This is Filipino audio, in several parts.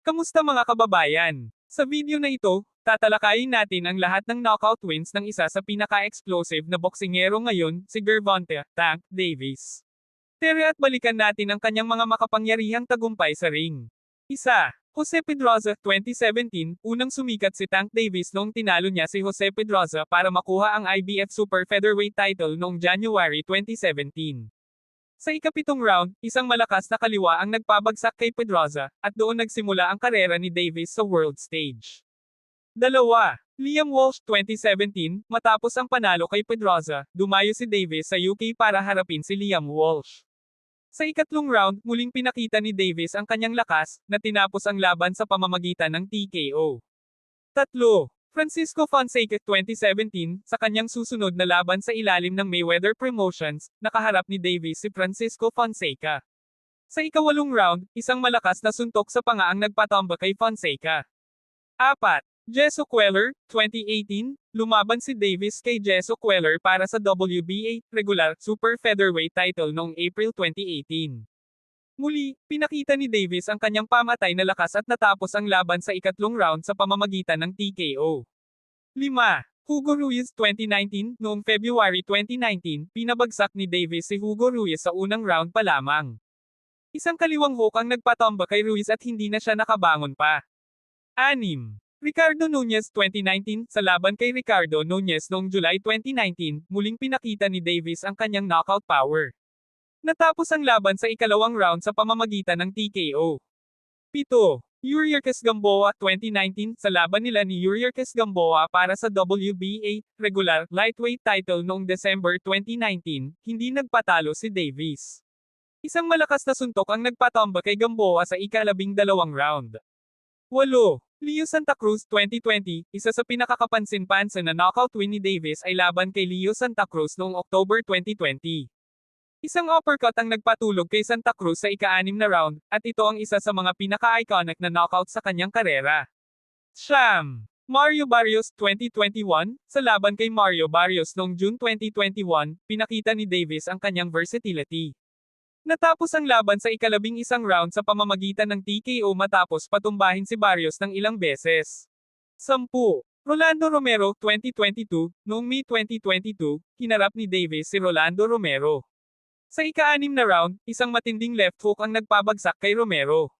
Kamusta mga kababayan? Sa video na ito, tatalakayin natin ang lahat ng knockout wins ng isa sa pinaka-explosive na boksingero ngayon, si Gervonta Tank Davis. Tere at balikan natin ang kanyang mga makapangyarihang tagumpay sa ring. Isa, Jose Pedroza 2017, unang sumikat si Tank Davis noong tinalo niya si Jose Pedroza para makuha ang IBF Super Featherweight title noong January 2017. Sa ikapitong round, isang malakas na kaliwa ang nagpabagsak kay Pedroza, at doon nagsimula ang karera ni Davis sa world stage. Dalawa, Liam Walsh 2017, matapos ang panalo kay Pedroza, dumayo si Davis sa UK para harapin si Liam Walsh. Sa ikatlong round, muling pinakita ni Davis ang kanyang lakas, na tinapos ang laban sa pamamagitan ng TKO. Tatlo, Francisco Fonseca 2017, sa kanyang susunod na laban sa ilalim ng Mayweather Promotions, nakaharap ni Davis si Francisco Fonseca. Sa ikawalong round, isang malakas na suntok sa panga ang nagpatamba kay Fonseca. Apat, Jesso Queller, 2018, lumaban si Davis kay Jesso Queller para sa WBA regular super featherweight title noong April 2018. Muli, pinakita ni Davis ang kanyang pamatay na lakas at natapos ang laban sa ikatlong round sa pamamagitan ng TKO. 5. Hugo Ruiz 2019, noong February 2019, pinabagsak ni Davis si Hugo Ruiz sa unang round pa lamang. Isang kaliwang hook ang nagpatamba kay Ruiz at hindi na siya nakabangon pa. 6. Ricardo Nunez 2019, sa laban kay Ricardo Nunez noong July 2019, muling pinakita ni Davis ang kanyang knockout power. Natapos ang laban sa ikalawang round sa pamamagitan ng TKO. 7. Yuriorkis Gamboa 2019, sa laban nila ni Yuriorkis Gamboa para sa WBA regular lightweight title noong December 2019, hindi nagpatalo si Davis. Isang malakas na suntok ang nagpatamba kay Gamboa sa ikalabing dalawang round. 8. Leo Santa Cruz 2020, isa sa pinakakapansin-pansin na knockout win ni Davis ay laban kay Leo Santa Cruz noong October 2020. Isang uppercut ang nagpatulog kay Santa Cruz sa ika-anim na round, at ito ang isa sa mga pinaka-iconic na knockout sa kanyang karera. Siyam! Mario Barrios 2021, sa laban kay Mario Barrios noong June 2021, pinakita ni Davis ang kanyang versatility. Natapos ang laban sa ikalabing isang round sa pamamagitan ng TKO matapos patumbahin si Barrios ng ilang beses. 10. Rolando Romero 2022, noong May 2022, hinarap ni Davis si Rolando Romero. Sa ika-anim na round, isang matinding left hook ang nagpabagsak kay Romero.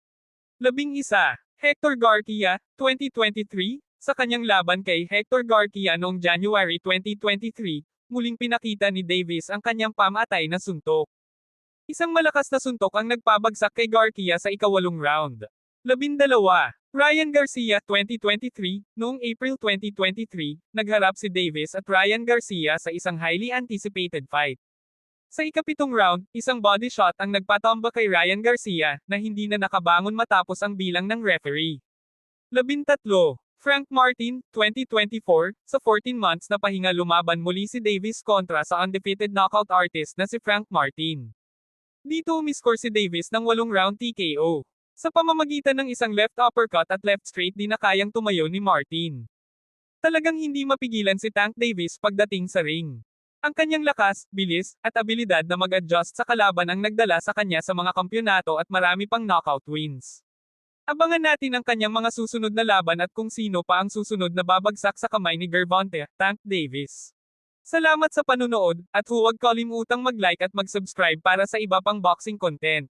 Labing isa, Hector Garcia, 2023, sa kanyang laban kay Hector Garcia noong January 2023, muling pinakita ni Davis ang kanyang pamatay na suntok. Isang malakas na suntok ang nagpabagsak kay Garcia sa ikawalong round. Labindalawa, Ryan Garcia 2023, noong April 2023, nagharap si Davis at Ryan Garcia sa isang highly anticipated fight. Sa ikapitong round, isang body shot ang nagpatamba kay Ryan Garcia, na hindi na nakabangon matapos ang bilang ng referee. Labintatlo, Frank Martin, 2024, sa 14 months na pahinga lumaban muli si Davis kontra sa undefeated knockout artist na si Frank Martin. Dito umiscore si Davis ng walong round TKO. Sa pamamagitan ng isang left uppercut at left straight di na kayang tumayo ni Martin. Talagang hindi mapigilan si Tank Davis pagdating sa ring. Ang kanyang lakas, bilis, at abilidad na mag-adjust sa kalaban ang nagdala sa kanya sa mga kampyonato at marami pang knockout wins. Abangan natin ang kanyang mga susunod na laban at kung sino pa ang susunod na babagsak sa kamay ni Gervonta, Tank Davis. Salamat sa panunood, at huwag kalimutang mag-like at mag-subscribe para sa iba pang boxing content.